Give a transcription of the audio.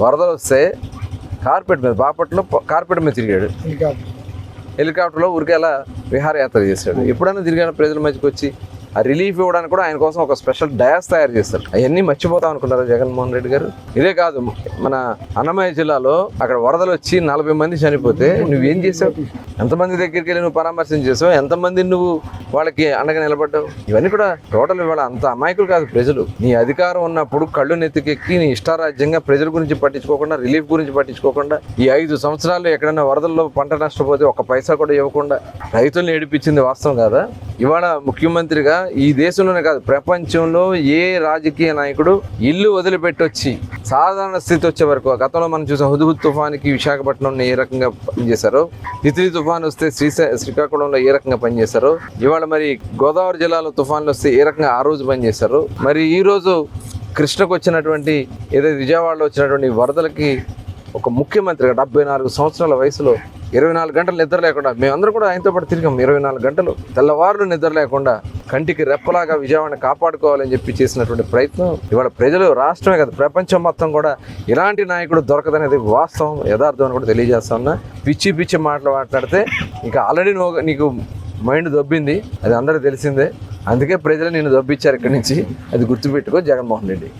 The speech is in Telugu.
వరదలు వస్తే కార్పెట్ మీద బాపట్లో కార్పెట్ మీద తిరిగాడు. హెలికాప్టర్లో ఊరికేలా విహారయాత్ర చేశాడు. ఎప్పుడైనా తిరిగాను ప్రజల మధ్యకి వచ్చి ఆ రిలీఫ్ ఇవ్వడానికి కూడా ఆయన కోసం ఒక స్పెషల్ డయాస్ తయారు చేస్తారు. అవన్నీ మర్చిపోతాం అనుకున్నారు జగన్మోహన్ రెడ్డి గారు? ఇదే కాదు మన అన్నమయ్య జిల్లాలో అక్కడ వరదలు వచ్చి నలభై మంది చనిపోతే నువ్వేం చేసావు? ఎంతమంది దగ్గరికి వెళ్ళి నువ్వు పరామర్శం చేసావు? ఎంతమంది నువ్వు వాళ్ళకి అండగా నిలబడ్డావు? ఇవన్నీ కూడా టోటల్ ఇవాళ అంత అమాయకులు కాదు ప్రజలు. నీ అధికారం ఉన్నప్పుడు కళ్ళు నెత్తికెక్కి నీ ఇష్టారాజ్యంగా ప్రజల గురించి పట్టించుకోకుండా రిలీఫ్ గురించి పట్టించుకోకుండా ఈ ఐదు సంవత్సరాలు ఎక్కడైనా వరదల్లో పంట నష్టపోతే ఒక పైసా కూడా ఇవ్వకుండా రైతుల్ని ఏడిపించింది వాస్తవం కాదా? ఇవాళ ముఖ్యమంత్రిగా ఈ దేశంలోనే కాదు ప్రపంచంలో ఏ రాజకీయ నాయకుడు ఇల్లు వదిలిపెట్టొచ్చి సాధారణ స్థితి వచ్చే వరకు గతంలో మనం చూసాం హుదుహుద్ తుఫానికి విశాఖపట్నం ఏ రకంగా పనిచేశారో తిత్లీ తుఫాన్ వస్తే శ్రీశా శ్రీకాకుళంలో ఏ రకంగా పనిచేశారో ఇవాళ మరి గోదావరి జిల్లాలో తుఫాన్లు వస్తే ఏ రకంగా ఆ రోజు పనిచేశారు మరి ఈ రోజు కృష్ణకు వచ్చినటువంటి ఏదైతే విజయవాడలో వచ్చినటువంటి వరదలకి ఒక ముఖ్యమంత్రిగా డెబ్బై నాలుగు సంవత్సరాల వయసులో ఇరవై నాలుగు గంటలు నిద్ర లేకుండా మేమందరం కూడా ఆయనతో పాటు తిరిగాం ఇరవై నాలుగు గంటలు తెల్లవారులు నిద్ర లేకుండా కంటికి రెప్పలాగా విజయవాడని కాపాడుకోవాలని చెప్పి చేసినటువంటి ప్రయత్నం. ఇవాళ ప్రజలు రాష్ట్రమే కదా ప్రపంచం మొత్తం కూడా ఇలాంటి నాయకుడు దొరకదనేది వాస్తవం. యథార్థం అని కూడా తెలియజేస్తా ఉన్నా. పిచ్చి పిచ్చి మాటలు మాట్లాడితే ఇంకా ఆల్రెడీ నువ్వు నీకు మైండ్ దొబ్బింది. అది అందరూ తెలిసిందే. అందుకే ప్రజలు నేను దొబ్బిచ్చారు ఇక్కడి నుంచి. అది గుర్తుపెట్టుకో జగన్మోహన్ రెడ్డి.